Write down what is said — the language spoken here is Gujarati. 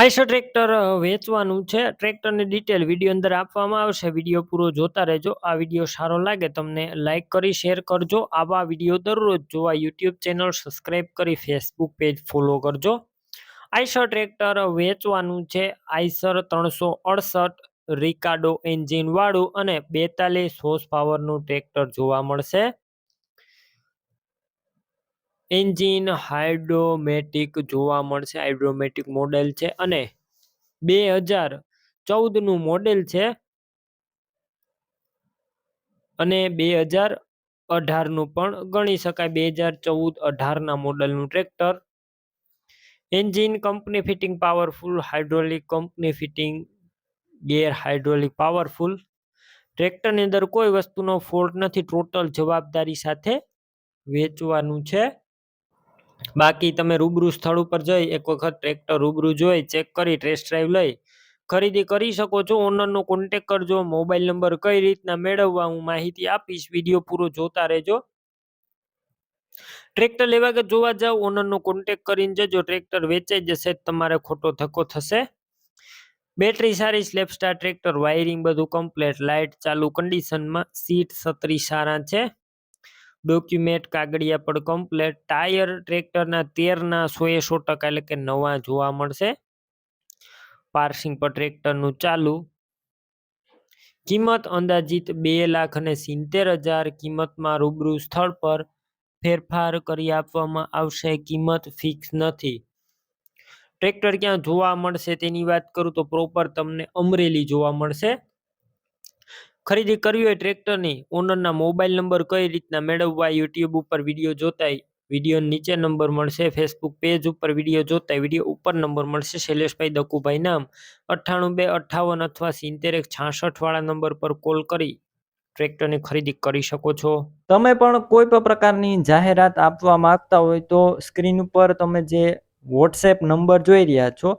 આઈશર ટ્રેક્ટર વેચવાનું છે. ટ્રેક્ટરની ડિટેલ વીડિયો અંદર આપવામાં આવશે. વીડિયો પૂરો જોતા રહેજો. આ વીડિયો સારો લાગે તમને લાઇક કરી, શેર કરજો. આવા વીડિયો દરરોજ જોવા યુટ્યુબ ચેનલ સબસ્ક્રાઈબ કરી, ફેસબુક પેજ ફોલો કરજો. આઈશર ટ્રેક્ટર વેચવાનું છે. આઈસર ત્રણસો અડસઠ, રિકાડો એન્જિનવાળું અને બેતાલીસ હોર્સ પાવરનું ટ્રેક્ટર જોવા મળશે. એન્જિન હાઇડ્રોમેટિક જોવા મળશે. હાઇડ્રોમેટિક મોડેલ છે અને બે હજાર ચૌદનું મોડેલ છે અને બે હજાર અઢારનું પણ ગણી શકાય. બે હજાર ચૌદ અઢારના મોડલનું tractor. Engine company fitting powerful, hydraulic company fitting, gear hydraulic powerful. ટ્રેક્ટરની અંદર કોઈ વસ્તુનો ફોલ્ટ નથી, ટોટલ જવાબદારી સાથે વેચવાનું છે. બાકી તમે રૂબરૂ સ્થળ ઉપર જઈ એક વખત ટ્રેક્ટર રૂબરૂ જોઈ ચેક કરી ટેસ્ટ ડ્રાઈવ લઈ, ખરીદી કરી શકો છો. ઓનરનો કોન્ટેક કરજો મોબાઈલ નંબર કઈ રીતના મેળવવા હું માહિતી આપીશ વીડિયો પૂરો જોતા રહેજો. ટ્રેક્ટર લેવા કે જોવા જાવ ઓનરનો કોન્ટેક કરીને જજો. ટ્રેક્ટર વેચાઈ જશે તમારે ખોટો ધક્કો થશે. બેટરી સારી સ્લેપ સ્ટાર ટ્રેક્ટર વાયરિંગ બધું કમ્પ્લેટ લાઇટ ચાલુ કન્ડિશનમાં સીટ સત્રી સારા છે. ડોક્યુમેન્ટ કાગળિયા પણ કમ્પ્લેટ ટાયર ટ્રેક્ટરના તેરના સો એ સો ટકા એટલે કે નવા જોવા મળશે. પાર્સિંગ પર ટ્રેક્ટરનું ચાલુ. કિંમત અંદાજિત બે લાખ અને સિત્તેર હજાર કિંમતમાં રૂબરૂ સ્થળ પર ફેરફાર કરી આપવામાં આવશે. કિંમત ફિક્સ નથી. ટ્રેક્ટર ક્યાં જોવા મળશે તેની વાત કરું તો પ્રોપર તમને અમરેલી જોવા મળશે. ખરીદી કરવી હોય ટ્રેક્ટરની, ઓનરના મોબાઈલ નંબર કઈ રીતના મેળવવા, યુટ્યુબ ઉપર વીડિયો જોતા વીડિયો નીચે નંબર મળશે, ફેસબુક પેજ ઉપર વીડિયો જોતા વીડિયો ઉપર નંબર મળશે, શૈલેષભાઈ દકુભાઈ નામ, અઠ્ઠાણું બે અઠ્ઠાવન અથવા સિત્તેર એક છાસઠ વાળા નંબર પર કોલ કરી ટ્રેક્ટરની ખરીદી કરી શકો છો. તમે પણ કોઈ પણ પ્રકારની જાહેરાત આપવા માંગતા હોય તો સ્ક્રીન ઉપર તમે જે વોટ્સએપ નંબર જોઈ રહ્યા છો